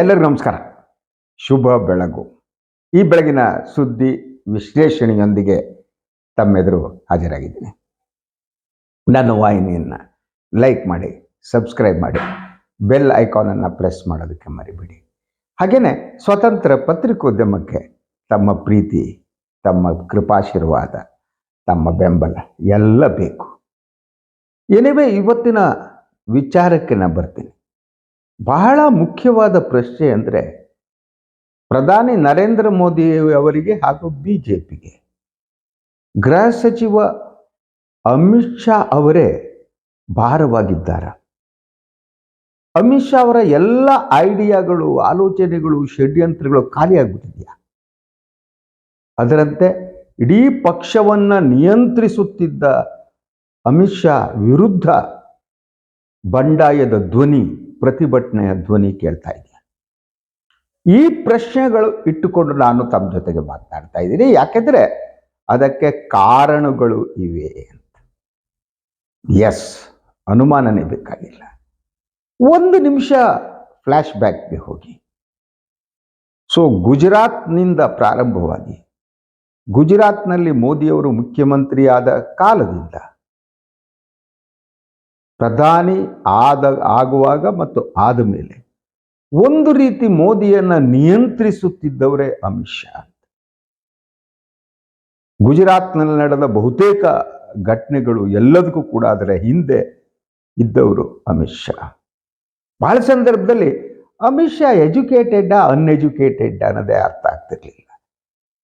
ಎಲ್ಲರಿಗೂ ನಮಸ್ಕಾರ. ಶುಭ ಬೆಳಗು. ಈ ಬೆಳಗಿನ ಸುದ್ದಿ ವಿಶ್ಲೇಷಣೆಯೊಂದಿಗೆ ತಮ್ಮೆದುರು ಹಾಜರಾಗಿದ್ದೀನಿ. ನನ್ನ ವಾಹಿನಿಯನ್ನು ಲೈಕ್ ಮಾಡಿ, ಸಬ್ಸ್ಕ್ರೈಬ್ ಮಾಡಿ, ಬೆಲ್ ಐಕಾನನ್ನು ಪ್ರೆಸ್ ಮಾಡೋದಕ್ಕೆ ಮರಿಬೇಡಿ. ಹಾಗೆಯೇ ಸ್ವತಂತ್ರ ಪತ್ರಿಕೋದ್ಯಮಕ್ಕೆ ತಮ್ಮ ಪ್ರೀತಿ, ತಮ್ಮ ಕೃಪಾಶೀರ್ವಾದ, ತಮ್ಮ ಬೆಂಬಲ ಎಲ್ಲ ಬೇಕು. ಎನಿವೆ ಇವತ್ತಿನ ವಿಚಾರಕ್ಕೆ ನಾನು ಬರ್ತೀನಿ. ಬಹಳ ಮುಖ್ಯವಾದ ಪ್ರಶ್ನೆ ಅಂದರೆ ಪ್ರಧಾನಿ ನರೇಂದ್ರ ಮೋದಿ ಅವರಿಗೆ ಹಾಗೂ ಬಿ ಜೆ ಪಿಗೆ ಗೃಹ ಸಚಿವ ಅಮಿತ್ ಶಾ ಅವರೇ ಭಾರವಾಗಿದ್ದಾರೆ. ಅಮಿತ್ ಶಾ ಅವರ ಎಲ್ಲ ಐಡಿಯಾಗಳು, ಆಲೋಚನೆಗಳು, ಷಡ್ಯಂತ್ರಗಳು ಖಾಲಿಯಾಗ್ಬಿಟ್ಟಿದೆಯಾ ಅದರಂತೆ ಇಡೀ ಪಕ್ಷವನ್ನ ನಿಯಂತ್ರಿಸುತ್ತಿದ್ದ ಅಮಿತ್ ಶಾ ವಿರುದ್ಧ ಬಂಡಾಯದ ಧ್ವನಿ ಪ್ರತಿಭಟನೆಯ ಧ್ವನಿ ಕೇಳ್ತಾ ಇದೆ ಈ ಪ್ರಶ್ನೆಗಳು ಇಟ್ಟುಕೊಂಡು ನಾನು ತಮ್ಮ ಜೊತೆಗೆ ಮಾತನಾಡ್ತಾ ಇದ್ದೀನಿ. ಯಾಕೆಂದ್ರೆ ಅದಕ್ಕೆ ಕಾರಣಗಳು ಇವೆ ಅಂತ. ಎಸ್ ಅನುಮಾನನೇ ಬೇಕಾಗಿಲ್ಲ. ಒಂದು ನಿಮಿಷ ಫ್ಲ್ಯಾಶ್ ಬ್ಯಾಕ್ಗೆ ಹೋಗಿ. ಸೊ ಗುಜರಾತ್ನಿಂದ ಪ್ರಾರಂಭವಾಗಿ, ಗುಜರಾತ್ನಲ್ಲಿ ಮೋದಿಯವರು ಮುಖ್ಯಮಂತ್ರಿಯಾದ ಕಾಲದಿಂದ ಪ್ರಧಾನಿ ಆದ, ಆಗುವಾಗ ಮತ್ತು ಆದ ಮೇಲೆ ಒಂದು ರೀತಿ ಮೋದಿಯನ್ನ ನಿಯಂತ್ರಿಸುತ್ತಿದ್ದವರೇ ಅಮಿತ್ ಶಾ ಗುಜರಾತ್ನಲ್ಲಿ ನಡೆದ ಬಹುತೇಕ ಘಟನೆಗಳು ಎಲ್ಲದಕ್ಕೂ ಕೂಡ ಅದರ ಹಿಂದೆ ಇದ್ದವರು ಅಮಿತ್ ಶಾ. ಬಹಳ ಸಂದರ್ಭದಲ್ಲಿ ಅಮಿತ್ ಶಾ ಎಜುಕೇಟೆಡ್ ಅನ್ಎಜುಕೇಟೆಡ್ ಅನ್ನೋದೇ ಅರ್ಥ ಆಗ್ತಿರ್ಲಿಲ್ಲ.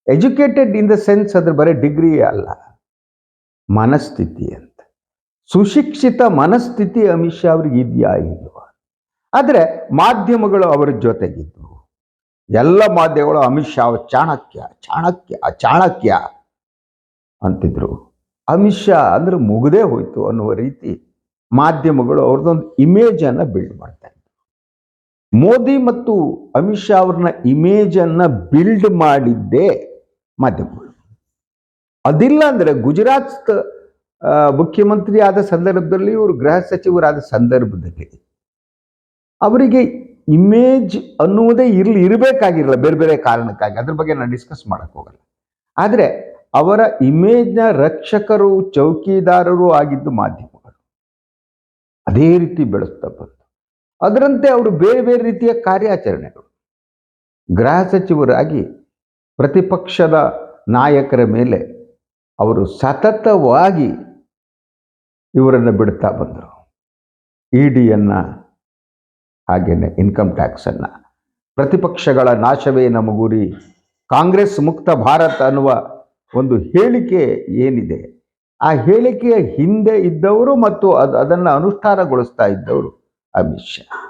ಎಜುಕೇಟೆಡ್ ಇನ್ ದ ಸೆನ್ಸ್ ಅದ್ರ ಬರೀ ಡಿಗ್ರಿ ಅಲ್ಲ, ಮನಸ್ಥಿತಿ ಅಂತ. ಸುಶಿಕ್ಷಿತ ಮನಸ್ಥಿತಿ ಅಮಿತ್ ಶಾ ಅವ್ರಿಗೆ ಇದೆಯಾ ಇಲ್ವಾ? ಆದರೆ ಮಾಧ್ಯಮಗಳು ಅವರ ಜೊತೆಗಿದ್ವು ಎಲ್ಲ ಮಾಧ್ಯಮಗಳು ಅಮಿತ್ ಶಾ ಚಾಣಕ್ಯ ಚಾಣಕ್ಯ ಚಾಣಕ್ಯ ಅಂತಿದ್ರು. ಅಮಿತ್ ಶಾ ಅಂದ್ರೆ ಮುಗದೇ ಹೋಯ್ತು ಅನ್ನುವ ರೀತಿ ಮಾಧ್ಯಮಗಳು ಅವ್ರದ್ದೊಂದು ಇಮೇಜ್ ಅನ್ನ ಬಿಲ್ಡ್ ಮಾಡ್ತಾ ಇದ್ರು. ಮೋದಿ ಮತ್ತು ಅಮಿತ್ ಶಾ ಅವ್ರನ್ನ ಇಮೇಜ್ ಅನ್ನ ಬಿಲ್ಡ್ ಮಾಡಿದ್ದೇ ಮಾಧ್ಯಮಗಳು. ಅದಿಲ್ಲ ಅಂದ್ರೆ ಗುಜರಾತ್ ಮುಖ್ಯಮಂತ್ರಿ ಆದ ಸಂದರ್ಭದಲ್ಲಿ ಇವರು ಗೃಹ ಸಚಿವರಾದ ಸಂದರ್ಭದಲ್ಲಿ ಅವರಿಗೆ ಇಮೇಜ್ ಅನ್ನುವುದೇ ಇರ್ಲಿ, ಇರಬೇಕಾಗಿರಲ್ಲ, ಬೇರೆ ಬೇರೆ ಕಾರಣಕ್ಕಾಗಿ. ಅದ್ರ ಬಗ್ಗೆ ನಾನು ಡಿಸ್ಕಸ್ ಮಾಡಕ್ ಹೋಗಲ್ಲ. ಆದರೆ ಅವರ ಇಮೇಜ್ನ ರಕ್ಷಕರು, ಚೌಕಿದಾರರು ಆಗಿದ್ದು ಮಾಧ್ಯಮಗಳು. ಅದೇ ರೀತಿ ಬೆಳೆಸ್ತಾ ಬಂತು ಅದರಂತೆ ಅವರು ಬೇರೆ ಬೇರೆ ರೀತಿಯ ಕಾರ್ಯಾಚರಣೆಗಳು. ಗೃಹ ಸಚಿವರಾಗಿ ಪ್ರತಿಪಕ್ಷದ ನಾಯಕರ ಮೇಲೆ ಅವರು ಸತತವಾಗಿ ಇವರನ್ನು ಬಿಡ್ತಾ ಬಂದರು. ಇ ಡಿಯನ್ನು ಹಾಗೆಯೇ ಇನ್ಕಮ್ ಟ್ಯಾಕ್ಸನ್ನು ಪ್ರತಿಪಕ್ಷಗಳ ನಾಶವೇ ನಮ್ಮ ಗುರಿ ಕಾಂಗ್ರೆಸ್ ಮುಕ್ತ ಭಾರತ ಅನ್ನುವ ಒಂದು ಹೇಳಿಕೆ ಏನಿದೆ? ಆ ಹೇಳಿಕೆಯ ಹಿಂದೆ ಇದ್ದವರು ಮತ್ತು ಅದು, ಅದನ್ನು ಅನುಷ್ಠಾನಗೊಳಿಸ್ತಾ ಇದ್ದವರು ಅಮಿತ್ ಶಾ.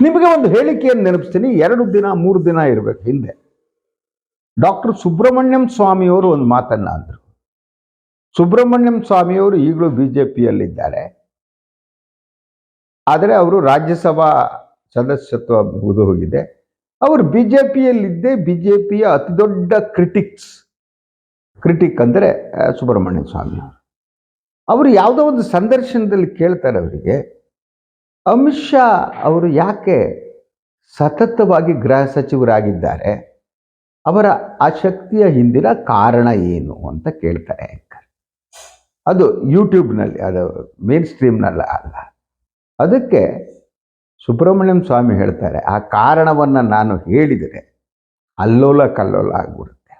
ನಿಮಗೆ ಒಂದು ಹೇಳಿಕೆಯನ್ನು ನೆನಪಿಸ್ತೀನಿ. ಎರಡು ದಿನ, ಮೂರು ದಿನ ಇರಬೇಕು ಹಿಂದೆ. ಡಾಕ್ಟರ್ ಸುಬ್ರಹ್ಮಣ್ಯಂ ಸ್ವಾಮಿಯವರು ಒಂದು ಮಾತನ್ನ ಅಂದರು. ಸುಬ್ರಹ್ಮಣ್ಯಂ ಸ್ವಾಮಿಯವರು ಈಗಲೂ ಬಿ ಜೆ ಪಿಯಲ್ಲಿದ್ದಾರೆ ಆದರೆ ಅವರು ರಾಜ್ಯಸಭಾ ಸದಸ್ಯತ್ವ ಮುಗಿದು ಹೋಗಿದೆ. ಅವರು ಬಿ ಜೆ ಪಿಯಲ್ಲಿದ್ದೇ ಬಿ ಜೆ ಪಿಯ ಅತಿ ದೊಡ್ಡ ಕ್ರಿಟಿಕ್ಸ್ ಕ್ರಿಟಿಕ್ ಅಂದರೆ ಸುಬ್ರಹ್ಮಣ್ಯ ಸ್ವಾಮಿ. ಅವರು ಯಾವುದೋ ಒಂದು ಸಂದರ್ಶನದಲ್ಲಿ ಕೇಳ್ತಾರೆ ಅವರಿಗೆ, ಅಮಿತ್ ಶಾ ಅವರು ಯಾಕೆ ಸತತವಾಗಿ ಗೃಹ ಸಚಿವರಾಗಿದ್ದಾರೆ? ಅವರ ಆಸಕ್ತಿಯ ಹಿಂದಿನ ಕಾರಣ ಏನು? ಅಂತ ಕೇಳ್ತಾರೆ. ಅದು ಯೂಟ್ಯೂಬ್ನಲ್ಲಿ ಅದು ಮೇನ್ ಸ್ಟ್ರೀಮ್ನಲ್ಲ ಅಲ್ಲ. ಅದಕ್ಕೆ ಸುಬ್ರಹ್ಮಣ್ಯಂ ಸ್ವಾಮಿ ಹೇಳ್ತಾರೆ, ಆ ಕಾರಣವನ್ನು ನಾನು ಹೇಳಿದರೆ ಅಲ್ಲೋಲ ಕಲ್ಲೋಲ ಆಗ್ಬಿಡುತ್ತೆ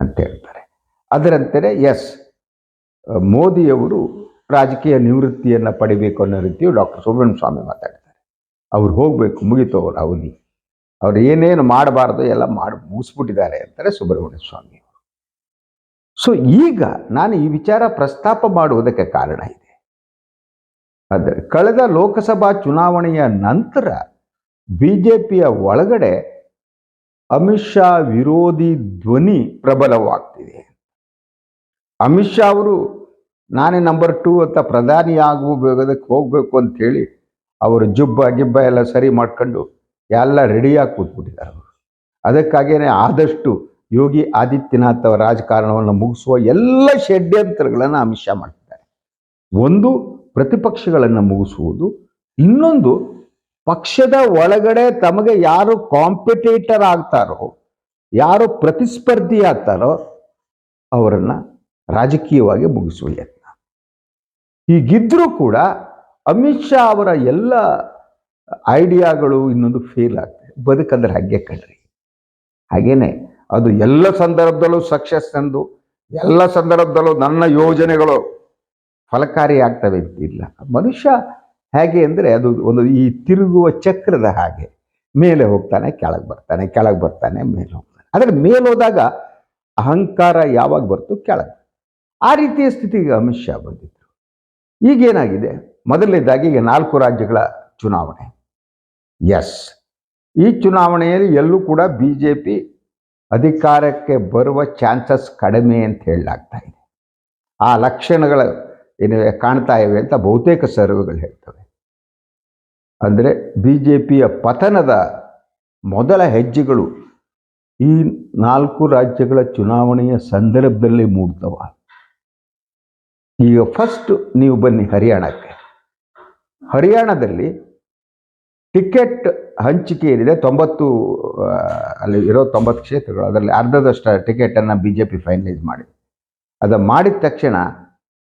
ಅಂತ ಹೇಳ್ತಾರೆ. ಅದರಂತೆಯೇ ಎಸ್ ಮೋದಿಯವರು ರಾಜಕೀಯ ನಿವೃತ್ತಿಯನ್ನು ಪಡಿಬೇಕು ಅನ್ನೋ ರೀತಿಯು ಡಾಕ್ಟರ್ ಸುಬ್ರಹ್ಮಣ್ಯ ಸ್ವಾಮಿ ಮಾತಾಡ್ತಾರೆ. ಅವ್ರು ಹೋಗಬೇಕು, ಮುಗಿತು ಅವ್ರ ಅವಧಿ. ಅವ್ರು ಏನೇನು ಮಾಡಬಾರ್ದು ಎಲ್ಲ ಮಾಡಿ, ಮುಗಿಸ್ಬಿಟ್ಟಿದ್ದಾರೆ ಅಂತಾರೆ ಸುಬ್ರಹ್ಮಣ್ಯ ಸ್ವಾಮಿ ಸೊ ಈಗ ನಾನು ಈ ವಿಚಾರ ಪ್ರಸ್ತಾಪ ಮಾಡುವುದಕ್ಕೆ ಕಾರಣ ಇದೆ. ಆದರೆ ಕಳೆದ ಲೋಕಸಭಾ ಚುನಾವಣೆಯ ನಂತರ ಬಿ ಜೆ ಪಿಯ ಒಳಗಡೆ ಅಮಿತ್ ಶಾ ವಿರೋಧಿ ಧ್ವನಿ ಪ್ರಬಲವಾಗ್ತಿದೆ. ಅಮಿತ್ ಶಾ ಅವರು ನಾನೇ ನಂಬರ್ ಟೂ ಅಂತ ಪ್ರಧಾನಿ ಆಗುವುದಕ್ಕೆ ಹೋಗಬೇಕು ಅಂತ ಹೇಳಿ ಅವರು ಜುಬ್ಬ ಗಿಬ್ಬ ಎಲ್ಲ ಸರಿ ಮಾಡ್ಕೊಂಡು ಎಲ್ಲ ರೆಡಿಯಾಗಿ ಕೂತ್ಬಿಟ್ಟಿದ್ದಾರೆ ಅವರು. ಅದಕ್ಕಾಗಿಯೇ ಆದಷ್ಟು ಯೋಗಿ ಆದಿತ್ಯನಾಥ್ ಅವರ ರಾಜಕಾರಣವನ್ನು ಮುಗಿಸುವ ಎಲ್ಲ ಷಡ್ಯಂತ್ರಗಳನ್ನು ಅಮಿತ್ ಶಾ ಮಾಡ್ತಿದ್ದಾರೆ. ಒಂದು, ಪ್ರತಿಪಕ್ಷಗಳನ್ನು ಮುಗಿಸುವುದು. ಇನ್ನೊಂದು, ಪಕ್ಷದ ಒಳಗಡೆ ತಮಗೆ ಯಾರು ಕಾಂಪಿಟೇಟರ್ ಆಗ್ತಾರೋ, ಯಾರು ಪ್ರತಿಸ್ಪರ್ಧಿ ಆಗ್ತಾರೋ, ಅವರನ್ನು ರಾಜಕೀಯವಾಗಿ ಮುಗಿಸುವ ಯತ್ನ. ಹೀಗಿದ್ರೂ ಕೂಡ ಅಮಿತ್ ಶಾ ಅವರ ಎಲ್ಲ ಐಡಿಯಾಗಳು ಇನ್ನೊಂದು ಫೇಲ್ ಆಗ್ತದೆ. ಬದುಕಂದ್ರೆ ಹಾಗೆ ಕಣ್ರಿ. ಹಾಗೇನೆ ಅದು ಎಲ್ಲ ಸಂದರ್ಭದಲ್ಲೂ ಸಕ್ಸಸ್ ಎಂದು, ಎಲ್ಲ ಸಂದರ್ಭದಲ್ಲೂ ನನ್ನ ಯೋಜನೆಗಳು ಫಲಕಾರಿ ಆಗ್ತವೆ ಅಂತಿಲ್ಲ ಮನುಷ್ಯ ಹೇಗೆ ಅಂದರೆ ಅದು ಒಂದು ಈ ತಿರುಗುವ ಚಕ್ರದ ಹಾಗೆ. ಮೇಲೆ ಹೋಗ್ತಾನೆ, ಕೆಳಗೆ ಬರ್ತಾನೆ ಕೆಳಗೆ ಬರ್ತಾನೆ, ಮೇಲೆ ಹೋಗ್ತಾನೆ. ಆದರೆ ಮೇಲೆ ಹೋದಾಗ ಅಹಂಕಾರ ಯಾವಾಗ ಬರ್ತು? ಕೆಳಗೆ. ಆ ರೀತಿಯ ಸ್ಥಿತಿಗೆ ಅಮಿತ್ ಶಾ ಬಂದಿದ್ರು. ಈಗೇನಾಗಿದೆ ಮೊದಲನೇದಾಗಿ ಈಗ ನಾಲ್ಕು ರಾಜ್ಯಗಳ ಚುನಾವಣೆ. ಎಸ್ ಈ ಚುನಾವಣೆಯಲ್ಲಿ ಎಲ್ಲೂ ಕೂಡ ಬಿ ಜೆ ಪಿ ಅಧಿಕಾರಕ್ಕೆ ಬರುವ ಚಾನ್ಸಸ್ ಕಡಿಮೆ ಅಂತ ಹೇಳಲಾಗ್ತಾ ಇದೆ. ಆ ಲಕ್ಷಣಗಳು ಏನಿವೆ ಕಾಣ್ತಾ ಇವೆ ಅಂತ ಬಹುತೇಕ ಸರ್ವೆಗಳು ಹೇಳ್ತವೆ. ಅಂದರೆ ಬಿ ಜೆ ಪಿಯ ಪತನದ ಮೊದಲ ಹೆಜ್ಜೆಗಳು ಈ ನಾಲ್ಕು ರಾಜ್ಯಗಳ ಚುನಾವಣೆಯ ಸಂದರ್ಭದಲ್ಲಿ ಮೂಡ್ತವ ಈಗ ಫಸ್ಟ್ ನೀವು ಬನ್ನಿ ಹರಿಯಾಣಕ್ಕೆ. ಹರಿಯಾಣದಲ್ಲಿ ಟಿಕೆಟ್ ಹಂಚಿಕೆ ಏನಿದೆ ತೊಂಬತ್ತು ಅಲ್ಲಿ ಇರೋ ತೊಂಬತ್ತು ಕ್ಷೇತ್ರಗಳು, ಅದರಲ್ಲಿ ಅರ್ಧದಷ್ಟು ಟಿಕೆಟನ್ನು ಬಿ ಜೆ ಪಿ ಫೈನಲೈಸ್ ಮಾಡಿ ಅದು ಮಾಡಿದ ತಕ್ಷಣ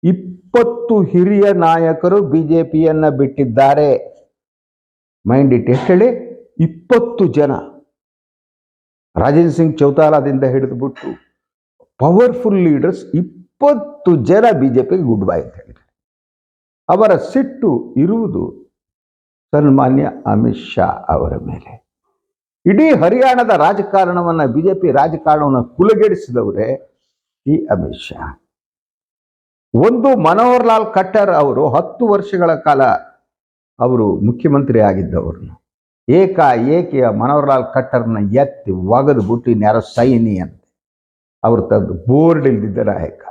ಇಪ್ಪತ್ತು ಹಿರಿಯ ನಾಯಕರು ಬಿ ಜೆ ಪಿಯನ್ನು ಬಿಟ್ಟಿದ್ದಾರೆ. ಮೈಂಡ್ ಇಟ್ ಎಷ್ಟು ಹೇಳಿ? ಇಪ್ಪತ್ತು ಜನ. ರಾಜೇಂದ್ರ ಸಿಂಗ್ ಚೌತಾಲಾದಿಂದ ಹಿಡಿದುಬಿಟ್ಟು ಪವರ್ಫುಲ್ ಲೀಡರ್ಸ್ ಇಪ್ಪತ್ತು ಜನ ಬಿ ಜೆ ಪಿಗೆ ಗುಡ್ ಬೈ ಅಂತ ಹೇಳಿದ್ದಾರೆ. ಅವರ ಸಿಟ್ಟು ಇರುವುದು ಸನ್ಮಾನ್ಯ ಅಮಿತ್ ಶಾ ಅವರ ಮೇಲೆ. ಇಡೀ ಹರಿಯಾಣದ ರಾಜಕಾರಣವನ್ನು ಬಿ ಜೆ ಪಿ ರಾಜಕಾರಣವನ್ನು ಕುಲಗೆಡಿಸಿದವರೇ ಈ ಅಮಿತ್ ಶಾ. ಒಂದು ಮನೋಹರ್ ಲಾಲ್ ಖಟ್ಟರ್ ಅವರು ಹತ್ತು ವರ್ಷಗಳ ಕಾಲ ಅವರು ಮುಖ್ಯಮಂತ್ರಿ ಆಗಿದ್ದವ್ರನ್ನ. ಏಕ ಏಕೆಯ ಮನೋಹರ್ ಲಾಲ್ ಖಟ್ಟರ್ನ ಎತ್ತಿ ಒಗೆದು ಬಿಟ್ಟು ಇನ್ಯಾರೋ ಸೈನಿ ಅಂತ ಅವರು ತಂದು ಬೋರ್ಡ್ ಇಲ್ದಿದ್ದ ನಾಯಕ.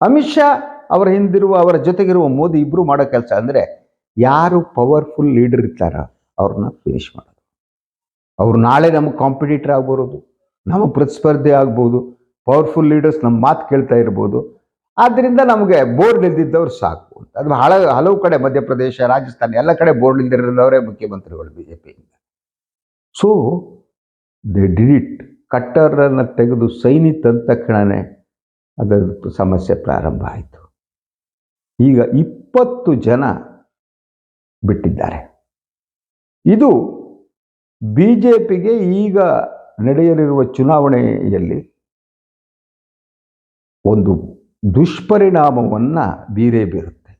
ಅಮಿತ್ ಶಾ ಅವರ ಹಿಂದಿರುವ, ಅವರ ಜೊತೆಗಿರುವ ಮೋದಿ ಇಬ್ಬರು ಮಾಡೋ ಕೆಲಸ ಅಂದರೆ ಯಾರು ಪವರ್ಫುಲ್ ಲೀಡರ್ ಇರ್ತಾರ ಅವ್ರನ್ನ ಫಿನಿಶ್ ಮಾಡೋದು. ಅವ್ರು ನಾಳೆ ನಮಗೆ ಕಾಂಪಿಟೇಟರ್ ಆಗ್ಬರೋದು ನಮ್ಮ ಪ್ರತಿಸ್ಪರ್ಧೆ ಆಗ್ಬೋದು ಪವರ್ಫುಲ್ ಲೀಡರ್ಸ್ ನಮ್ಮ ಮಾತು ಕೇಳ್ತಾ ಇರ್ಬೋದು. ಆದ್ದರಿಂದ ನಮಗೆ ಬೋರ್ಡ್ ಇಲ್ದಿದ್ದವ್ರು ಸಾಕು ಅಂತ. ಅದು ಹಳ, ಹಲವು ಕಡೆ ಮಧ್ಯಪ್ರದೇಶ, ರಾಜಸ್ಥಾನ ಎಲ್ಲ ಕಡೆ ಬೋರ್ಡ್ ಇಲ್ದಿರೋದವರೇ ಮುಖ್ಯಮಂತ್ರಿಗಳು ಬಿ ಜೆ ಪಿಯಿಂದ ಸೊ ದೆ ಡಿಡಿಟ್ ಕಟ್ಟರನ್ನು ತೆಗೆದು ಸೈನಿ ತಂದ ತಕ್ಷಣವೇ ಅದರ ಸಮಸ್ಯೆ ಪ್ರಾರಂಭ ಆಯಿತು. ಈಗ ಇಪ್ಪತ್ತು ಜನ ಬಿಟ್ಟಿದ್ದಾರೆ. ಇದು ಬಿ ಜೆ ಪಿಗೆ ಈಗ ನಡೆಯಲಿರುವ ಚುನಾವಣೆಯಲ್ಲಿ ಒಂದು ದುಷ್ಪರಿಣಾಮವನ್ನು ಬೀರೇ ಬೀರುತ್ತೆ.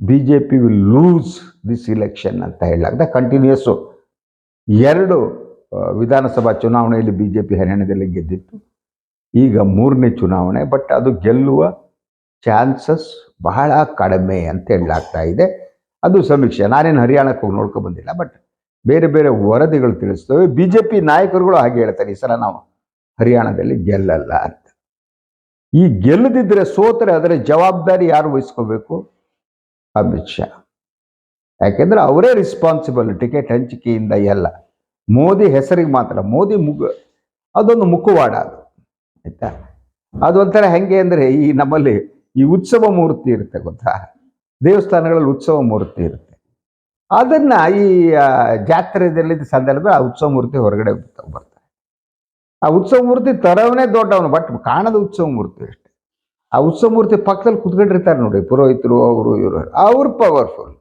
B J P will lose this election ಅಂತ ಹೇಳಲಾಗಿದೆ ಕಂಟಿನ್ಯೂಸು ಎರಡು ವಿಧಾನಸಭಾ ಚುನಾವಣೆಯಲ್ಲಿ ಬಿ ಜೆ ಪಿ ಹರಿಯಾಣದಲ್ಲಿ ಗೆದ್ದಿತ್ತು. ಈಗ ಮೂರನೇ ಚುನಾವಣೆ ಬಟ್ ಅದು ಗೆಲ್ಲುವ ಚಾನ್ಸಸ್ ಬಹಳ ಕಡಿಮೆ ಅಂತ ಹೇಳಲಾಗ್ತಾ ಇದೆ. ಅದು ಸಮೀಕ್ಷೆ. ನಾನೇನು ಹರಿಯಾಣಕ್ಕೆ ಹೋಗಿ ನೋಡ್ಕೊ ಬಂದಿಲ್ಲ ಬಟ್ ಬೇರೆ ಬೇರೆ ವರದಿಗಳು ತಿಳಿಸ್ತವೆ. ಬಿ ಜೆ ಪಿ ನಾಯಕರುಗಳು ಹಾಗೆ ಹೇಳ್ತಾರೆ, ಈ ಸಲ ನಾವು ಹರಿಯಾಣದಲ್ಲಿ ಗೆಲ್ಲಲ್ಲ ಅಂತ. ಈ ಗೆಲ್ಲದಿದ್ದರೆ ಸೋತರೆ ಅದರ ಜವಾಬ್ದಾರಿ ಯಾರು ವಹಿಸ್ಕೋಬೇಕು? ಅಮಿತ್ ಶಾ. ಯಾಕೆಂದ್ರೆ ಅವರೇ ರಿಸ್ಪಾನ್ಸಿಬಲ್ ಟಿಕೆಟ್ ಹಂಚಿಕೆಯಿಂದ ಎಲ್ಲ. ಮೋದಿ ಹೆಸರಿಗೆ ಮಾತ್ರ, ಮೋದಿ ಮುಗ ಅದೊಂದು ಮುಖವಾಡ ಅದು, ಆಯ್ತಾ? ಅದೊಂಥರ ಹೆಂಗೆ ಅಂದರೆ ಈ ನಮ್ಮಲ್ಲಿ ಈ ಉತ್ಸವ ಮೂರ್ತಿ ಇರುತ್ತೆ ಗೊತ್ತಾ? ದೇವಸ್ಥಾನಗಳಲ್ಲಿ ಉತ್ಸವ ಮೂರ್ತಿ ಇರುತ್ತೆ. ಅದನ್ನ ಈ ಜಾತ್ರೆಯಲ್ಲಿ ಸಂದರ್ಭ ಆ ಉತ್ಸವ ಮೂರ್ತಿ ಹೊರಗಡೆ ಬರ್ತಾರೆ. ಆ ಉತ್ಸವ ಮೂರ್ತಿ ತರವನೇ ದೊಡ್ಡವನು, ಬಟ್ ಕಾಣದ ಉತ್ಸವ ಮೂರ್ತಿ ಅಷ್ಟೇ. ಆ ಉತ್ಸವ ಮೂರ್ತಿ ಪಕ್ಕದಲ್ಲಿ ಕುತ್ಕೊಂಡಿರ್ತಾರೆ ನೋಡಿ, ಪುರೋಹಿತರು, ಅವರು, ಇವರು, ಅವ್ರು ಪವರ್ಫುಲ್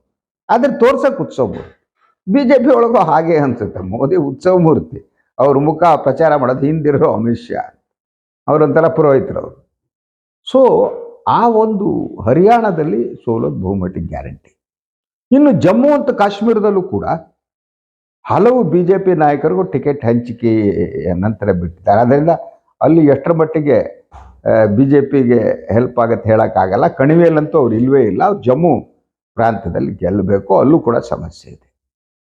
ಆದ್ರೆ ತೋರ್ಸಕ್ ಉತ್ಸವ ಮೂರ್ತಿ. ಬಿ ಜೆ ಪಿ ಒಳಗೂ ಹಾಗೆ ಅನ್ಸುತ್ತೆ. ಮೋದಿ ಉತ್ಸವ ಮೂರ್ತಿ. ಅವ್ರ ಮುಖ ಪ್ರಚಾರ ಮಾಡೋದು ಹಿಂದಿರೋ ಅಮಿತ್ ಶಾ ಅವರೊಂಥರ ಪುರೋಹಿತರು ಅವರು ಸೊ ಆ ಒಂದು ಹರಿಯಾಣದಲ್ಲಿ ಸೋಲೋದು ಬಹುಮಟ್ಟಿಗೆ ಗ್ಯಾರಂಟಿ. ಇನ್ನು ಜಮ್ಮು ಮತ್ತು ಕಾಶ್ಮೀರದಲ್ಲೂ ಕೂಡ ಹಲವು ಬಿ ಜೆ ಪಿ ನಾಯಕರಿಗೂ ಟಿಕೆಟ್ ಹಂಚಿಕೆಯ ನಂತರ ಬಿಟ್ಟಿದ್ದಾರೆ. ಅದರಿಂದ ಅಲ್ಲಿ ಎಷ್ಟರ ಮಟ್ಟಿಗೆ ಬಿ ಜೆ ಪಿಗೆ ಹೆಲ್ಪ್ ಆಗುತ್ತೆ ಹೇಳೋಕ್ಕಾಗಲ್ಲ ಕಣಿವೆಯಲ್ಲಂತೂ ಅವ್ರು ಇಲ್ವೇ ಇಲ್ಲ. ಅವ್ರು ಜಮ್ಮು ಪ್ರಾಂತ್ಯದಲ್ಲಿ ಗೆಲ್ಲಬೇಕು. ಅಲ್ಲೂ ಕೂಡ ಸಮಸ್ಯೆ ಇದೆ.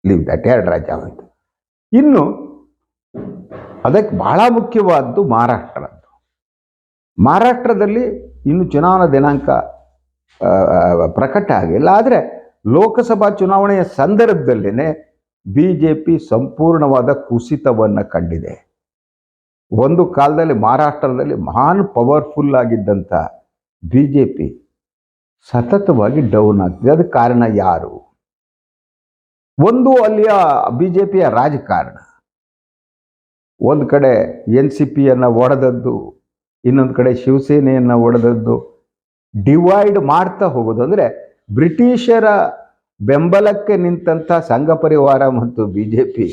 ಲೀವ್ ದಟ್ ಎರಡು ರಾಜ್ಯ ಹೋಯಿತು ಇನ್ನು ಅದಕ್ಕೆ ಬಹಳ ಮುಖ್ಯವಾದ್ದು ಮಹಾರಾಷ್ಟ್ರದ್ದು. ಮಹಾರಾಷ್ಟ್ರದಲ್ಲಿ ಇನ್ನು ಚುನಾವಣಾ ದಿನಾಂಕ ಪ್ರಕಟ ಆಗಿಲ್ಲ. ಆದರೆ ಲೋಕಸಭಾ ಚುನಾವಣೆಯ ಸಂದರ್ಭದಲ್ಲೇ ಬಿ ಜೆ ಪಿ ಸಂಪೂರ್ಣವಾದ ಕುಸಿತವನ್ನು ಕಂಡಿದೆ. ಒಂದು ಕಾಲದಲ್ಲಿ ಮಹಾರಾಷ್ಟ್ರದಲ್ಲಿ ಮಹಾನ್ ಪವರ್ಫುಲ್ ಆಗಿದ್ದಂಥ ಬಿ ಜೆ ಪಿ ಸತತವಾಗಿ ಡೌನ್ ಆಗ್ತಿದೆ. ಅದಕ್ಕೆ ಕಾರಣ ಯಾರು? ಒಂದು ಅಲ್ಲಿಯ ಬಿ ಜೆ ಪಿಯ ರಾಜಕಾರಣ. ಒಂದು ಕಡೆ ಎನ್ ಸಿ ಪಿಯನ್ನು ಒಡೆದದ್ದು ಇನ್ನೊಂದು ಕಡೆ ಶಿವಸೇನೆಯನ್ನು ಒಡೆದದ್ದು ಡಿವೈಡ್ ಮಾಡ್ತಾ ಹೋಗೋದು. ಅಂದರೆ ಬ್ರಿಟಿಷರ ಬೆಂಬಲಕ್ಕೆ ನಿಂತಹ ಸಂಘ ಪರಿವಾರ ಮತ್ತು ಬಿ ಜೆ ಪಿ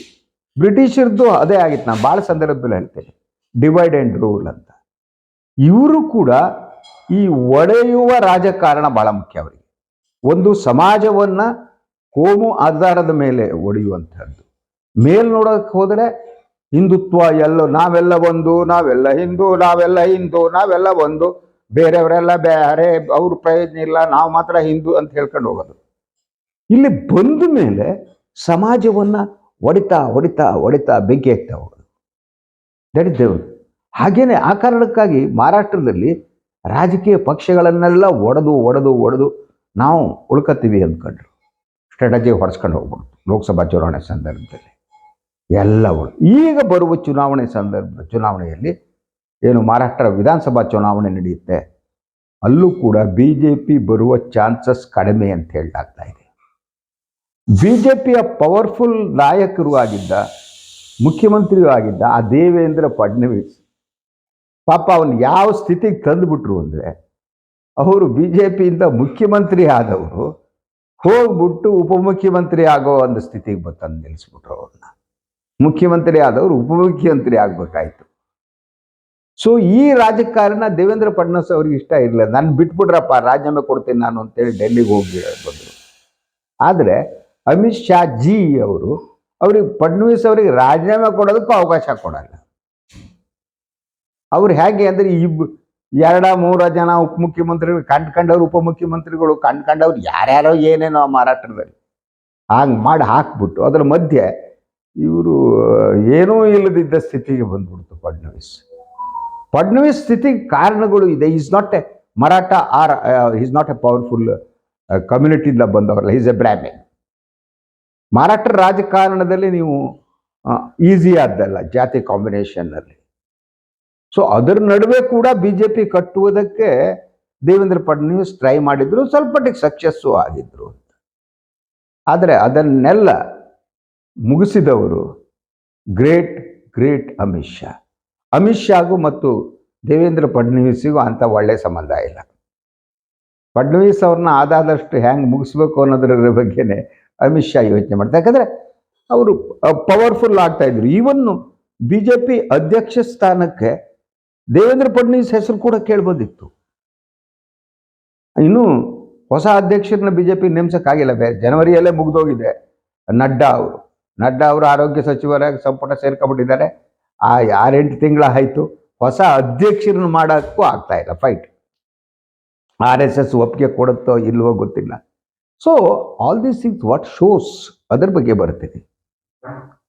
ಬ್ರಿಟಿಷರದ್ದು ಅದೇ ಆಗಿತ್ತು. ನಾನು ಭಾಳ ಸಂದರ್ಭದಲ್ಲಿ ಹೇಳ್ತೇನೆ, ಡಿವೈಡ್ ಆ್ಯಂಡ್ ರೂಲ್ ಅಂತ. ಇವರು ಕೂಡ ಈ ಒಡೆಯುವ ರಾಜಕಾರಣ ಭಾಳ ಮುಖ್ಯ ಅವರಿಗೆ. ಒಂದು ಸಮಾಜವನ್ನು ಕೋಮು ಆಧಾರದ ಮೇಲೆ ಒಡೆಯುವಂಥದ್ದು ಮೇಲ್ ನೋಡೋಕೆ ಹೋದರೆ ಹಿಂದುತ್ವ ಎಲ್ಲ, ನಾವೆಲ್ಲ ಒಂದು, ನಾವೆಲ್ಲ ಹಿಂದೂ ನಾವೆಲ್ಲ ಹಿಂದೂ, ನಾವೆಲ್ಲ ಒಂದು. ಬೇರೆಯವರೆಲ್ಲ ಬೇರೆ ಅವ್ರ ಪ್ರಯೋಜನ ಇಲ್ಲ, ನಾವು ಮಾತ್ರ ಹಿಂದೂ ಅಂತ ಹೇಳ್ಕೊಂಡು ಹೋಗೋದು. ಇಲ್ಲಿ ಬಂದ ಮೇಲೆ ಸಮಾಜವನ್ನ ಹೊಡಿತಾ ಹೊಡಿತಾ ಹೊಡಿತಾ ಬೆಂಕಿ ಹಾಕ್ತಾ ಹೋಗೋದು. ದಟ್ ಇಸ್ ದೇವರು. ಹಾಗೇನೆ ಆ ಕಾರಣಕ್ಕಾಗಿ ಮಹಾರಾಷ್ಟ್ರದಲ್ಲಿ ರಾಜಕೀಯ ಪಕ್ಷಗಳನ್ನೆಲ್ಲ ಒಡೆದು ಒಡೆದು ಒಡೆದು ನಾವು ಉಳ್ಕತ್ತೀವಿ ಅಂದ್ಕೊಂಡ್ರು. ಸ್ಟ್ರಾಟಜಿ ಹೊಡೆಸ್ಕೊಂಡು ಹೋಗ್ಬಿಡ್ತು ಲೋಕಸಭಾ ಚುನಾವಣೆ ಸಂದರ್ಭದಲ್ಲಿ. ಎಲ್ಲ ಒಳ್ಳೆ ಈಗ ಬರುವ ಚುನಾವಣೆ ಸಂದರ್ಭ, ಚುನಾವಣೆಯಲ್ಲಿ ಏನು ಮಹಾರಾಷ್ಟ್ರ ವಿಧಾನಸಭಾ ಚುನಾವಣೆ ನಡೆಯುತ್ತೆ. ಅಲ್ಲೂ ಕೂಡ ಬಿ ಜೆ ಪಿ ಬರುವ ಚಾನ್ಸಸ್ ಕಡಿಮೆ ಅಂತ ಹೇಳಲಾಗ್ತಾ ಇದೆ. ಬಿ ಜೆ ಪಿಯ ಪವರ್ಫುಲ್ ನಾಯಕರು ಆಗಿದ್ದ, ಮುಖ್ಯಮಂತ್ರಿಯೂ ಆಗಿದ್ದ ಆ ದೇವೇಂದ್ರ ಫಡ್ನವೀಸ್, ಪಾಪ ಅವನು ಯಾವ ಸ್ಥಿತಿಗೆ ತಂದುಬಿಟ್ರು ಅಂದರೆ, ಅವರು ಬಿ ಜೆ ಪಿಯಿಂದ ಮುಖ್ಯಮಂತ್ರಿ ಆದವರು ಹೋಗ್ಬಿಟ್ಟು ಉಪಮುಖ್ಯಮಂತ್ರಿ ಆಗೋ ಒಂದು ಸ್ಥಿತಿಗೆ ಬಂದು ನಿಲ್ಲಿಸ್ಬಿಟ್ರು ಅವ್ರನ್ನ. ಮುಖ್ಯಮಂತ್ರಿ ಆದವರು ಉಪಮುಖ್ಯಮಂತ್ರಿ ಆಗ್ಬೇಕಾಯ್ತು ಸೊ ಈ ರಾಜಕಾರಣ ದೇವೇಂದ್ರ ಫಡ್ನವೀಸ್ ಅವ್ರಿಗೆ ಇಷ್ಟ ಇರಲಿಲ್ಲ. ನಾನು ಬಿಟ್ಬಿಡ್ರಪ್ಪ, ರಾಜೀನಾಮೆ ಕೊಡ್ತೀನಿ ನಾನು ಅಂತೇಳಿ ಡೆಲ್ಲಿಗೆ ಹೋಗಿ ಬಂದರು. ಆದರೆ, ಅಮಿತ್ ಶಾ ಜಿ ಅವರು, ಅವ್ರಿಗೆ ಫಡ್ನವೀಸ್ ಅವರಿಗೆ ರಾಜೀನಾಮೆ ಕೊಡೋದಕ್ಕೂ ಅವಕಾಶ ಕೊಡಲ್ಲ. ಅವ್ರು ಹೇಗೆ ಅಂದರೆ, ಇಬ್ ಎರಡ ಮೂರ ಜನ ಉಪಮುಖ್ಯಮಂತ್ರಿಗಳು ಕಂಡ್ಕಂಡವ್ರು ಉಪಮುಖ್ಯಮಂತ್ರಿಗಳು ಕಂಡ್ಕಂಡವ್ರು ಯಾರ್ಯಾರೋ ಏನೇನೋ ಮಾರಾಟದಲ್ಲಿ. ಹಾಗೆ ಮಾಡಿ ಹಾಕ್ಬಿಟ್ಟು, ಅದರ ಮಧ್ಯೆ ಇವರು ಏನೂ ಇಲ್ಲದಿದ್ದ ಸ್ಥಿತಿಗೆ ಬಂದ್ಬಿಡ್ತು ಫಡ್ನವೀಸ್. ಫಡ್ನವೀಸ್ ಸ್ಥಿತಿಗೆ ಕಾರಣಗಳು ಇದೆ. Is not a Maratha or is not a powerful ಕಮ್ಯುನಿಟಿಯಿಂದ ಬಂದವರಲ್ಲ. ಈಸ್ ಎ ಬ್ರಾಹ್ಮಿನ್ ಮಾರಾಟ ರಾಜಕಾರಣದಲ್ಲಿ ನೀವು ಈಸಿ ಆದ್ದಲ್ಲ, ಜಾತಿ ಕಾಂಬಿನೇಷನ್ನಲ್ಲಿ ಸೊ ಅದರ ನಡುವೆ ಕೂಡ ಬಿ ಜೆ ಪಿ ಕಟ್ಟುವುದಕ್ಕೆ ದೇವೇಂದ್ರ ಫಡ್ನವೀಸ್ ಟ್ರೈ ಮಾಡಿದ್ರು. ಸ್ವಲ್ಪ ಸಕ್ಸಸ್ಸು ಆಗಿದ್ರು ಆದರೆ ಅದನ್ನೆಲ್ಲ ಮುಗಿಸಿದವರು ಗ್ರೇಟ್ ಗ್ರೇಟ್ ಅಮಿತ್ ಶಾ. ಅಮಿತ್ ಶಾಗೂ ಮತ್ತು ದೇವೇಂದ್ರ ಫಡ್ನವೀಸಿಗೂ ಅಂಥ ಒಳ್ಳೆಯ ಸಂಬಂಧ ಇಲ್ಲ. ಫಡ್ನವೀಸ್ ಅವ್ರನ್ನ ಆದಾದಷ್ಟು ಹ್ಯಾಂಗೆ ಮುಗಿಸ್ಬೇಕು ಅನ್ನೋದ್ರ ಬಗ್ಗೆನೇ ಅಮಿತ್ ಶಾ ಯೋಚನೆ ಮಾಡ್ತಾ ಯಾಕಂದರೆ ಅವರು ಪವರ್ಫುಲ್ ಆಗ್ತಾ ಇದ್ರು. ಇವನ್ನು ಬಿ ಜೆ ಪಿ ಅಧ್ಯಕ್ಷ ಸ್ಥಾನಕ್ಕೆ ದೇವೇಂದ್ರ ಫಡ್ನವೀಸ್ ಹೆಸರು ಕೂಡ ಕೇಳ್ಬೋದಿತ್ತು. ಇನ್ನು ಹೊಸ ಅಧ್ಯಕ್ಷರನ್ನ ಬಿ ಜೆ ಪಿ ನೇಮಿಸೋಕ್ಕಾಗಿಲ್ಲ. ಬೇರೆ ಜನವರಿಯಲ್ಲೇ ಮುಗಿದೋಗಿದೆ ನಡ್ಡಾ ಅವರು. ನಡ್ಡಾ ಅವರು ಆರೋಗ್ಯ ಸಚಿವರಾಗಿ ಸಂಪುಟ ಸೇರ್ಕೊಂಡ್ಬಿಟ್ಟಿದ್ದಾರೆ. ಆ ಆರೆಂಟು ತಿಂಗಳ ಆಯಿತು, ಹೊಸ ಅಧ್ಯಕ್ಷರನ್ನು ಮಾಡೋಕ್ಕೂ ಆಗ್ತಾ ಇಲ್ಲ ಫೈಟ್ ಆರ್ ಎಸ್ ಎಸ್ ಒಪ್ಪಿಗೆ ಕೊಡುತ್ತೋ ಇಲ್ವೋ ಗೊತ್ತಿಲ್ಲ. So all this things what shows ಅದ್ರ ಬಗ್ಗೆ ಬರ್ತೀನಿ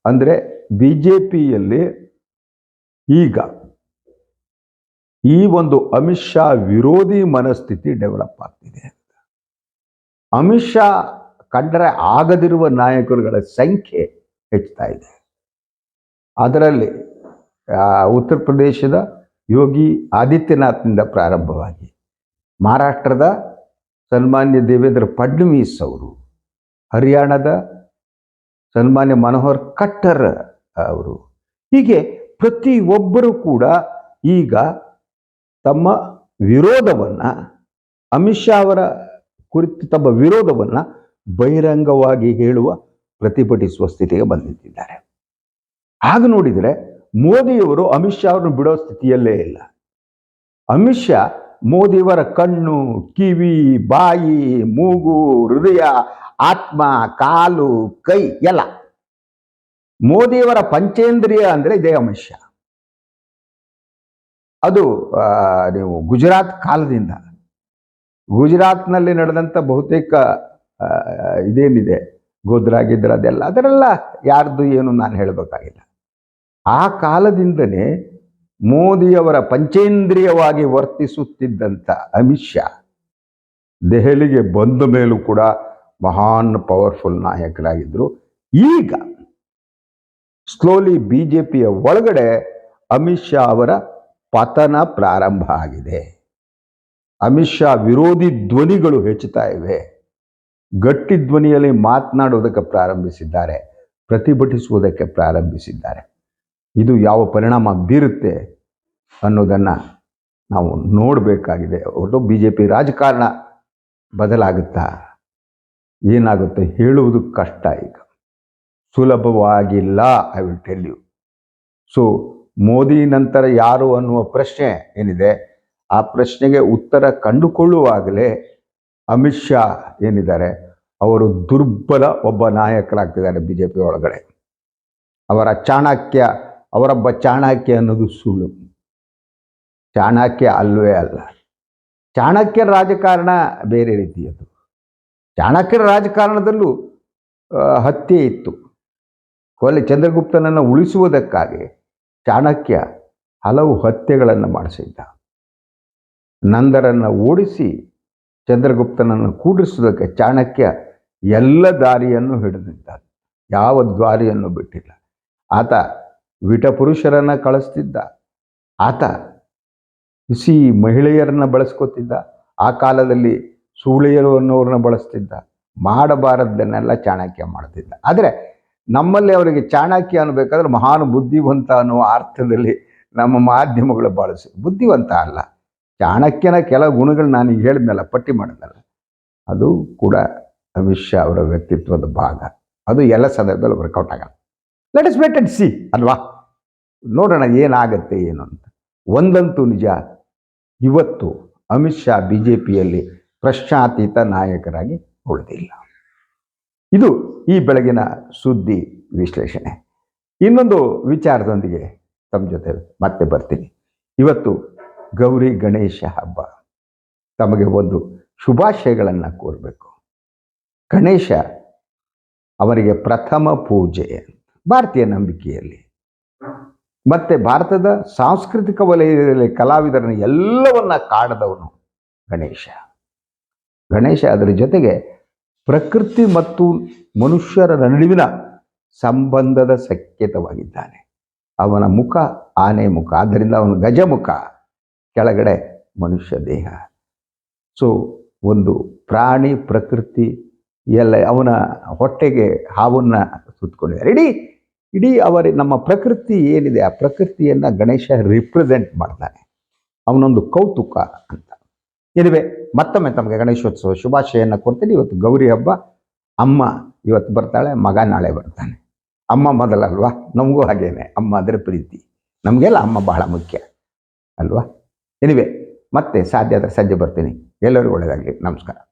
ಅಂದರೆ ಬಿ ಜೆ ಪಿಯಲ್ಲಿ ಈಗ ಈ ಒಂದು ಅಮಿತ್ ಶಾ ವಿರೋಧಿ ಮನಸ್ಥಿತಿ ಡೆವಲಪ್ ಆಗ್ತಿದೆ ಅಮಿತ್ ಶಾ ಕಂಡರೆ ಆಗದಿರುವ ನಾಯಕರುಗಳ ಸಂಖ್ಯೆ ಹೆಚ್ಚುತ್ತಾ ಇದೆ. ಅದರಲ್ಲಿ ಉತ್ತರ ಪ್ರದೇಶದ ಯೋಗಿ ಆದಿತ್ಯನಾಥ್ನಿಂದ ಪ್ರಾರಂಭವಾಗಿ ಮಹಾರಾಷ್ಟ್ರದ ಸನ್ಮಾನ್ಯ ದೇವೇಂದ್ರ ಫಡ್ನವೀಸ್ ಅವರು, ಹರಿಯಾಣದ ಸನ್ಮಾನ್ಯ ಮನೋಹರ್ ಕಟ್ಟರ್ ಅವರು. ಹೀಗೆ ಪ್ರತಿಯೊಬ್ಬರೂ ಕೂಡ ಈಗ ತಮ್ಮ ವಿರೋಧವನ್ನು, ಅಮಿತ್ ಶಾ ಅವರ ಕುರಿತು ತಮ್ಮ ವಿರೋಧವನ್ನು ಬಹಿರಂಗವಾಗಿ ಹೇಳುವ ಪ್ರತಿಭಟಿಸುವ ಸ್ಥಿತಿಗೆ ಬಂದಿದ್ದಾರೆ. ಆಗ ನೋಡಿದರೆ ಮೋದಿಯವರು ಅಮಿತ್ ಶಾ ಅವರನ್ನು ಬಿಡೋ ಸ್ಥಿತಿಯಲ್ಲೇ ಇಲ್ಲ. ಅಮಿತ್ ಶಾ ಮೋದಿಯವರ ಕಣ್ಣು, ಕಿವಿ, ಬಾಯಿ, ಮೂಗು, ಹೃದಯ, ಆತ್ಮ, ಕಾಲು, ಕೈ ಎಲ್ಲ. ಮೋದಿಯವರ ಪಂಚೇಂದ್ರಿಯ ಅಂದರೆ ಇದೇ ಅಮಿತ್ ಶಾ. ಅದು ನೀವು ಗುಜರಾತ್ ಕಾಲದಿಂದ, ಗುಜರಾತ್ನಲ್ಲಿ ನಡೆದಂಥ ಬಹುತೇಕ ಇದೇನಿದೆ? ಗೋದ್ರಾಗಿದ್ರೆ ಅದೆಲ್ಲ, ಅದರೆಲ್ಲ ಯಾರ್ದು ಏನು ನಾನು ಹೇಳಬೇಕಾಗಿಲ್ಲ. ಆ ಕಾಲದಿಂದನೇ ಮೋದಿಯವರ ಪಂಚೇಂದ್ರಿಯವಾಗಿ ವರ್ತಿಸುತ್ತಿದ್ದಂಥ ಅಮಿತ್ ಶಾ ದೆಹಲಿಗೆ ಬಂದ ಮೇಲೂ ಕೂಡ ಮಹಾನ್, ಪವರ್ಫುಲ್ ನಾಯಕರಾಗಿದ್ದರು. ಈಗ ಸ್ಲೋಲಿ ಬಿ ಜೆ ಪಿಯ ಒಳಗಡೆ ಅಮಿತ್ ಶಾ ಅವರ ಪತನ ಪ್ರಾರಂಭ ಆಗಿದೆ. ಅಮಿತ್ ಶಾ ವಿರೋಧಿ ಧ್ವನಿಗಳು ಹೆಚ್ಚುತ್ತಾ ಇವೆ. ಗಟ್ಟಿ ಧ್ವನಿಯಲ್ಲಿ ಮಾತನಾಡುವುದಕ್ಕೆ ಪ್ರಾರಂಭಿಸಿದ್ದಾರೆ, ಪ್ರತಿಭಟಿಸುವುದಕ್ಕೆ ಪ್ರಾರಂಭಿಸಿದ್ದಾರೆ. ಇದು ಯಾವ ಪರಿಣಾಮ ಬೀರುತ್ತೆ ಅನ್ನೋದನ್ನು ನಾವು ನೋಡಬೇಕಾಗಿದೆ. ಒಟ್ಟು ಬಿ ಜೆ ಪಿ ರಾಜಕಾರಣ ಬದಲಾಗುತ್ತಾ ಏನಾಗುತ್ತೆ ಹೇಳುವುದು ಕಷ್ಟ ಈಗ. ಸುಲಭವಾಗಿಲ್ಲ I will tell you so Modi ನಂತರ ಯಾರು ಅನ್ನುವ ಪ್ರಶ್ನೆ ಏನಿದೆ? ಆ ಪ್ರಶ್ನೆಗೆ ಉತ್ತರ ಕಂಡುಕೊಳ್ಳುವಾಗಲೇ ಅಮಿತ್ ಶಾ ಏನಿದ್ದಾರೆ, ಅವರು ದುರ್ಬಲ ಒಬ್ಬ ನಾಯಕರಾಗ್ತಿದ್ದಾರೆ ಬಿ ಜೆ ಪಿ ಒಳಗಡೆ. ಅವರ ಚಾಣಕ್ಯ ಅವರೊಬ್ಬ ಚಾಣಕ್ಯ ಅನ್ನೋದು ಸುಳ್ಳು. ಚಾಣಕ್ಯ ಅಲ್ಲವೇ ಅಲ್ಲ. ಚಾಣಕ್ಯರ ರಾಜಕಾರಣ ಬೇರೆ ರೀತಿಯದು ಚಾಣಕ್ಯರ ರಾಜಕಾರಣದಲ್ಲೂ ಹತ್ಯೆ ಇತ್ತು. ಕೊಲೆ ಚಂದ್ರಗುಪ್ತನನ್ನು ಉಳಿಸುವುದಕ್ಕಾಗಿ ಚಾಣಕ್ಯ ಹಲವು ಹತ್ಯೆಗಳನ್ನು ಮಾಡಿಸಿದ್ದ. ನಂದರನ್ನು ಓಡಿಸಿ ಚಂದ್ರಗುಪ್ತನನ್ನು ಕೂಡಿಸುವುದಕ್ಕೆ ಚಾಣಕ್ಯ ಎಲ್ಲ ದಾರಿಯನ್ನು ಹಿಡಿದಿದ್ದ ಯಾವ ದ್ವಾರಿಯನ್ನು ಬಿಟ್ಟಿಲ್ಲ. ಆತ ವಿಟಪುರುಷರನ್ನು ಕಳಿಸ್ತಿದ್ದ. ಆತ ಬಿಸಿ ಮಹಿಳೆಯರನ್ನ ಬಳಸ್ಕೊತಿದ್ದ. ಆ ಕಾಲದಲ್ಲಿ ಸೂಳೆಯರು ಅನ್ನೋರನ್ನ ಬಳಸ್ತಿದ್ದ. ಮಾಡಬಾರದನ್ನೆಲ್ಲ ಚಾಣಕ್ಯ ಮಾಡ್ತಿದ್ದ. ಆದರೆ ನಮ್ಮಲ್ಲಿ ಅವರಿಗೆ ಚಾಣಕ್ಯ ಅನ್ನಬೇಕಾದ್ರೆ ಮಹಾನ್ ಬುದ್ಧಿವಂತ ಅನ್ನುವ ಅರ್ಥದಲ್ಲಿ ನಮ್ಮ ಮಾಧ್ಯಮಗಳು ಬಳಸಿ ಬುದ್ಧಿವಂತ ಅಲ್ಲ. ಚಾಣಕ್ಯನ ಕೆಲ ಗುಣಗಳು ನಾನು ಹೇಳಿದ್ನಲ್ಲ ಪಟ್ಟಿ ಮಾಡಿದ್ನಲ್ಲ, ಅದು ಕೂಡ ಅಮಿತ್ ಶಾ ಅವರ ವ್ಯಕ್ತಿತ್ವದ ಭಾಗ. ಅದು ಎಲ್ಲ ಸಂದರ್ಭದಲ್ಲಿ ವರ್ಕೌಟ್ ಆಗಲ್ಲ. Let us wait and see ಅಲ್ವಾ? ನೋಡೋಣ ಏನಾಗತ್ತೆ, ಏನು ಅಂತ. ಒಂದಂತೂ ನಿಜ, ಇವತ್ತು ಅಮಿತ್ ಶಾ ಬಿ ಜೆ ಪಿಯಲ್ಲಿ ಪ್ರಶ್ನಾತೀತ ನಾಯಕರಾಗಿ ಉಳಿದಿಲ್ಲ. ಇದು ಈ ಬೆಳಗಿನ ಸುದ್ದಿ ವಿಶ್ಲೇಷಣೆ. ಇನ್ನೊಂದು ವಿಚಾರದೊಂದಿಗೆ ತಮ್ಮ ಜೊತೆ ಮತ್ತೆ ಬರ್ತೀನಿ. ಇವತ್ತು ಗೌರಿ ಗಣೇಶ ಹಬ್ಬ. ತಮಗೆ ಒಂದು ಶುಭಾಶಯಗಳನ್ನು ಕೋರಬೇಕು. ಗಣೇಶ ಅವರಿಗೆ ಪ್ರಥಮ ಪೂಜೆ ಭಾರತೀಯ ನಂಬಿಕೆಯಲ್ಲಿ. ಮತ್ತೆ ಭಾರತದ ಸಾಂಸ್ಕೃತಿಕ ವಲಯದಲ್ಲಿ ಕಲಾವಿದರನ್ನು ಎಲ್ಲವನ್ನ ಕಾಡದವನು ಗಣೇಶ. ಗಣೇಶ ಅದರ ಜೊತೆಗೆ ಪ್ರಕೃತಿ ಮತ್ತು ಮನುಷ್ಯರ ನಡುವಿನ ಸಂಬಂಧದ ಸಂಕೇತವಾಗಿದ್ದಾನೆ ಅವನ ಮುಖ ಆನೆ ಮುಖ, ಆದ್ದರಿಂದ ಅವನು ಗಜಮುಖ. ಕೆಳಗಡೆ ಮನುಷ್ಯ ದೇಹ. ಸೊ ಒಂದು ಪ್ರಾಣಿ ಪ್ರಕೃತಿ ಎಲ್ಲ ಅವನ ಹೊಟ್ಟೆಗೆ ಹಾವನ್ನು ಸುತ್ತಕೊಂಡಿದ್ದಾರೆ ಇಡೀ ಇಡೀ ಅವರ ನಮ್ಮ ಪ್ರಕೃತಿ ಏನಿದೆ, ಆ ಪ್ರಕೃತಿಯನ್ನು ಗಣೇಶ ರಿಪ್ರೆಸೆಂಟ್ ಮಾಡ್ತಾನೆ. ಅವನೊಂದು ಕೌತುಕ ಅಂತ. ಇದುವೆ ಮತ್ತೊಮ್ಮೆ ತಮಗೆ ಗಣೇಶೋತ್ಸವ ಶುಭಾಶಯನ್ನು ಕೊಡ್ತೀನಿ. ಇವತ್ತು ಗೌರಿ ಹಬ್ಬ. ಅಮ್ಮ ಇವತ್ತು ಬರ್ತಾಳೆ, ಮಗ ನಾಳೆ ಬರ್ತಾನೆ. ಅಮ್ಮ ಮೊದಲಲ್ವಾ? ನಮಗೂ ಹಾಗೇನೆ. ಅಮ್ಮ ಅದರ ಪ್ರೀತಿ. ನಮಗೆಲ್ಲ ಅಮ್ಮ ಬಹಳ ಮುಖ್ಯ. ಅಲ್ವಾ? ಎನಿವೆ ಮತ್ತೆ ಸಾಧ್ಯ ಆದರೆ ಸಂಜೆ ಬರ್ತೀನಿ. ಎಲ್ಲರಿಗೂ ಒಳ್ಳೆಯದಾಗಲಿ ನಮಸ್ಕಾರ.